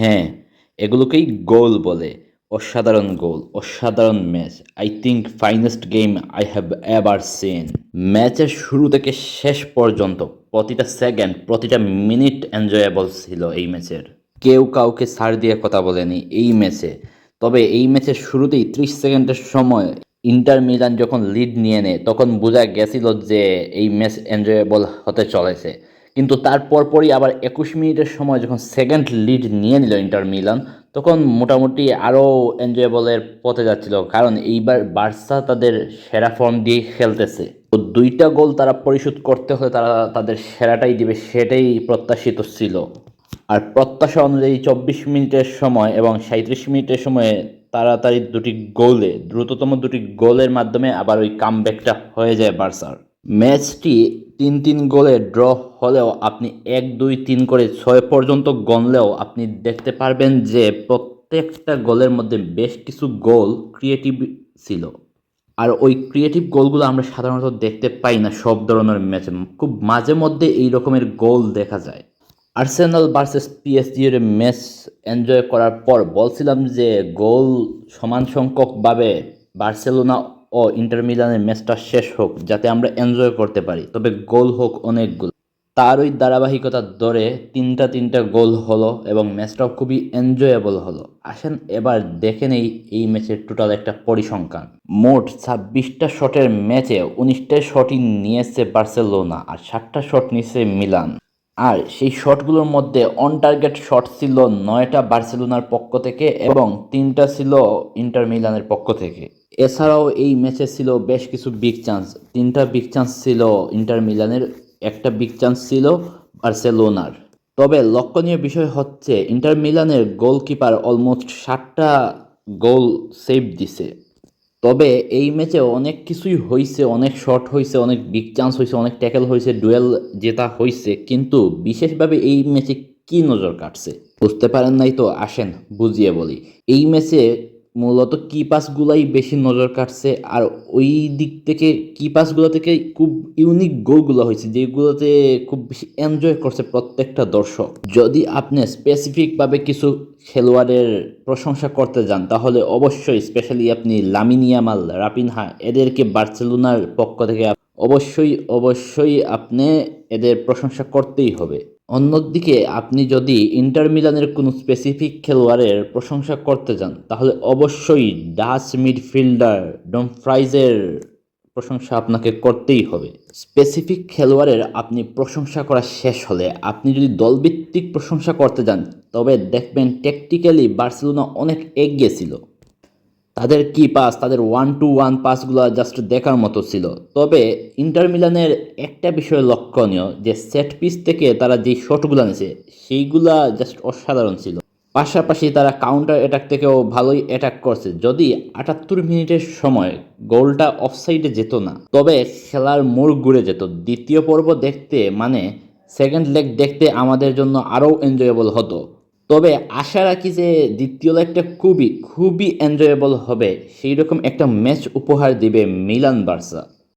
হ্যাঁ এগুলোকেই গোল বলে। অসাধারণ গোল, অসাধারণ match. I think finest game I have ever seen ম্যাচের শুরু থেকে শেষ পর্যন্ত প্রতিটা সেকেন্ড প্রতিটা মিনিট এনজয়েবল ছিল এই ম্যাচের। কেউ কাউকে সার দিয়ে কথা বলেনি এই ম্যাচে। তবে এই ম্যাচের শুরুতেই ত্রিশ সেকেন্ডের সময় ইন্টার মিলান যখন লিড নিয়ে নেয়, তখন বোঝা গেছিল যে এই ম্যাচ এনজয়েবল হতে চলেছে। কিন্তু তার পরপরই আবার একুশ মিনিটের সময় যখন সেকেন্ড লিড নিয়ে নিল ইন্টার মিলান, তখন মোটামুটি আরও এনজয়েবলের পথে যাচ্ছিল। কারণ এইবার বার্সা তাদের সেরা ফর্ম দিয়ে খেলতেছে। তো দুইটা গোল তারা পরিশোধ করতে হলে তারা তাদের সেরাটাই দিবে, সেটাই প্রত্যাশিত ছিল। আর প্রত্যাশা অনুযায়ী চব্বিশ মিনিটের সময় এবং সাঁত্রিশ মিনিটের সময়ে তাড়াতাড়ি দুটি গোলে দ্রুততম দুটি গোলের মাধ্যমে আবার ওই কামব্যাকটা হয়ে যায় বার্সার। ম্যাচটি তিন তিন গোলে ড্র হলেও আপনি এক দুই তিন করে ছয় পর্যন্ত গণলেও আপনি দেখতে পারবেন যে প্রত্যেকটা গোলের মধ্যে বেশ কিছু গোল ক্রিয়েটিভ ছিল। আর ওই ক্রিয়েটিভ গোলগুলো আমরা সাধারণত দেখতে পাই না সব ধরনের ম্যাচে। খুব মাঝে মধ্যে এই রকমের গোল দেখা যায়। আর্সেনাল ভার্সেস পিএসজি এর ম্যাচ এনজয় করার পর বলছিলাম যে গোল সমান সংখ্যকভাবে বার্সেলোনা ও ইন্টার মিলানের ম্যাচটা শেষ হোক, যাতে আমরা এনজয় করতে পারি। তবে গোল হোক অনেকগুলো। তার ওই ধারাবাহিকতার দরে তিনটা তিনটা গোল হলো এবং ম্যাচটাও খুবই এনজয়েবল হলো। আসেন এবার দেখে নেই এই ম্যাচের টোটাল একটা পরিসংখ্যান। মোট ছাব্বিশটা শটের ম্যাচে উনিশটা শটই নিয়েছে বার্সেলোনা আর ষাটটা শট নিয়েছে মিলান। আর সেই শটগুলোর মধ্যে অন টার্গেট শট ছিল নয়টা বার্সেলোনার পক্ষ থেকে এবং তিনটা ছিল ইন্টার মিলানের পক্ষ থেকে। এছাড়াও এই ম্যাচে ছিল বেশ কিছু বিগ চান্স তিনটা বিগ চান্স ছিল ইন্টার মিলানের, একটা বিগ চান্স ছিল বার্সেলোনার। তবে লক্ষণীয় বিষয় হচ্ছে, ইন্টার মিলানের গোলকিপার অলমোস্ট ষাটটা গোল সেভ দিছে। তবে এই ম্যাচে অনেক কিছুই হয়েছে অনেক শট হয়েছে অনেক বিগ চান্স হয়েছে অনেক ট্যাকেল হয়েছে ডুয়েল জেতা হয়েছে কিন্তু বিশেষভাবে এই ম্যাচে কি নজর কাটছে? বুঝতে পারেন নাই তো, আসেন বুঝিয়ে বলি। এই ম্যাচে মূলত কি পাসগুলাই বেশি নজর কাটছে আর ওই দিক থেকে কি পাসগুলো থেকে খুব ইউনিক গোলগুলো হয়েছে, যেগুলোতে খুব বেশি এনজয় করছে প্রত্যেকটা দর্শক। যদি আপনি স্পেসিফিকভাবে কিছু খেলোয়াড়ের প্রশংসা করতে যান, তাহলে অবশ্যই স্পেশালি আপনি লামিনিয়ামাল রাপিনহা এদেরকে বার্সেলোনার পক্ষ থেকে অবশ্যই অবশ্যই আপনি এদের প্রশংসা করতেই হবে। অন্যদিকে, আপনি যদি ইন্টার মিলানের কোনো স্পেসিফিক খেলোয়াড়ের প্রশংসা করতে যান, তাহলে অবশ্যই ডাচ মিডফিল্ডার ডমফ্রাইজের প্রশংসা আপনাকে করতেই হবে। স্পেসিফিক খেলোয়াড়ের আপনি প্রশংসা করা শেষ হলে, আপনি যদি দলভিত্তিক প্রশংসা করতে যান, তবে দেখবেন টেকটিক্যালি বার্সেলোনা অনেক এগিয়ে ছিল। তাদের কি পাস তাদের ওয়ান টু ওয়ান পাসগুলো জাস্ট দেখার মতো ছিল। তবে ইন্টার মিলানের একটা বিষয় লক্ষণীয়, যে সেট পিস থেকে তারা যেই শটগুলো নিয়েছে সেইগুলা জাস্ট অসাধারণ ছিল। পাশাপাশি তারা কাউন্টার অ্যাটাক থেকেও ভালোই অ্যাটাক করছে। যদি আটাত্তর মিনিটের সময় গোলটা অফসাইডে যেত না, তবে খেলার মোড় ঘুরে যেত। দ্বিতীয় পর্ব দেখতে মানে সেকেন্ড লেগ দেখতে আমাদের জন্য আরও এনজয়েবল হতো। তবে আশা রাখি যে দ্বিতীয় লেগটা খুবই খুবই এনজয়েবল হবে। সেই রকম একটা ম্যাচ উপহার দিবে মিলান বার্সা।